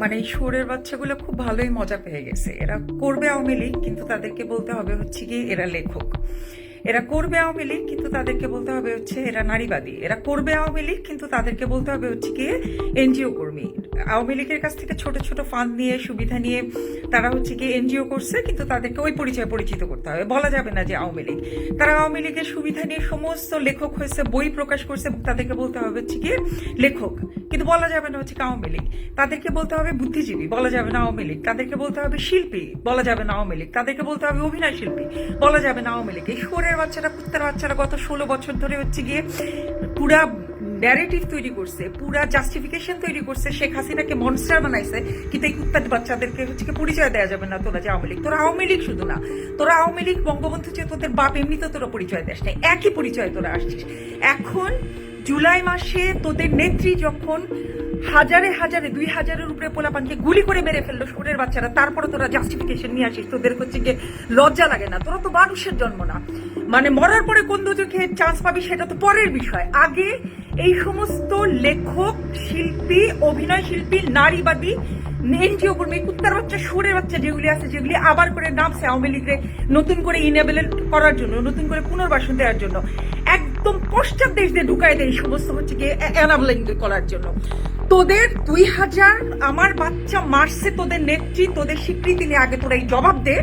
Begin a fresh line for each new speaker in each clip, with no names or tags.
মানে এই শোরের বাচ্চাগুলো খুব ভালোই মজা পেয়ে গেছে। এরা করবে আওয়ামী লীগ, কিন্তু তাদেরকে বলতে হবে হচ্ছে কি এরা লেখক। এরা করবে আওয়ামী লীগ, কিন্তু তাদেরকে বলতে হবে হচ্ছে এরা নারীবাদী। এরা করবে আওয়ামী লীগ, কিন্তু তাদেরকে বলতে হবে হচ্ছে কি এনজিও কর্মী। আওয়ামী লীগের কাছ থেকে ছোট ছোট ফান্ড নিয়ে, সুবিধা নিয়ে তারা হচ্ছে কি এনজিও করছে, কিন্তু তাদেরকে ওই পরিচয় পরিচিত করতে হবে। বলা যাবে না যে আওয়ামী লীগ। তারা আওয়ামী লীগের সুবিধা নিয়ে সমস্ত লেখক হয়েছে, বই প্রকাশ করছে, তাদেরকে বলতে হবে হচ্ছে কি লেখক। কিন্তু বলা যাবে না হচ্ছে আওয়ামী লীগ। তাদেরকে বলতে হবে বুদ্ধিজীবী, বলা যাবে না আওয়ামী লীগ। তাদেরকে বলতে হবে শিল্পী, বলা যাবে না আওয়ামী লীগ। তাদেরকে বলতে হবে অভিনয় শিল্পী, বলা যাবে না আওয়ামী লীগ। এই শোরের বাচ্চারা, কুত্তার বাচ্চারা গত ষোলো বছর ধরে হচ্ছে গিয়ে পুরা ন্যারেটিভ তৈরি করছে, পুরা জাস্টিফিকেশন তৈরি করছে, শেখ হাসিনাকে মনস্টার বানাইছে, কিন্তু এই কুত্তার বাচ্চাদেরকে হচ্ছে পরিচয় দেওয়া যাবে না তোরা যে আওয়ামী লীগ। তোরা আওয়ামী লীগ শুধু না, তোরা আওয়ামী লীগ বঙ্গবন্ধু যে তোদের বাপ এমনিতে তোরা পরিচয় দেশ নাই, একই পরিচয় তোরা আসছিস। এখন জুলাই মাসে তোদের নেত্রী যখন হাজারে হাজারে, দুই হাজারের উপরে পোলাপানকে গুলি করে মেরে ফেলল সুরের বাচ্চারা। তারপরে তোরা জাস্টিফিকেশন নিয়ে আসিস, তোদের হচ্ছে গিয়ে লজ্জা লাগে না। তোরা তো মানুষের জন্ম না। মানে মরার পরে কোন দুটো খেয়ে চান্স পাবি সেটা তো পরের বিষয়। আগে এই সমস্ত লেখক, শিল্পী, অভিনয় শিল্পী, নারীবাদী, এনজিও কর্মী, কুত্তার বাচ্চা, সুরের বাচ্চা যেগুলি আছে, যেগুলি আবার করে নামছে আওয়ামী লীগের নতুন করে ইনেবেল করার জন্য, নতুন করে পুনর্বাসন দেওয়ার জন্য। একদম পশ্চাৎ দেশ দিয়ে ঢুকাই দেয় এই সমস্ত হচ্ছে গিয়ে এনাবলিং করার জন্য। তোদের দুই হাজার, আমার বাচ্চা মারছে তোদের নেত্রী, তোদের স্বীকৃতি নিয়ে আগে তোরা এই জবাব দে।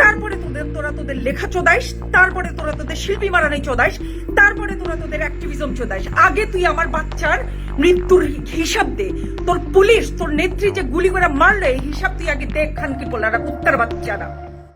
তারপরে তোদের, তোরা তোদের লেখা চোদাইস, তারপরে তোরা তোদের শিল্পী মারানি চোদাইস, তারপরে তোরা তোদের অ্যাক্টিভিজম চোদাইস। আগে তুই আমার বাচ্চার মৃত্যুর হিসাব দে। তোর পুলিশ, তোর নেত্রী যে গুলি করে মারলে হিসাব তুই আগে দেখ খান কি বলারা কুত্তার বাচ্চারা।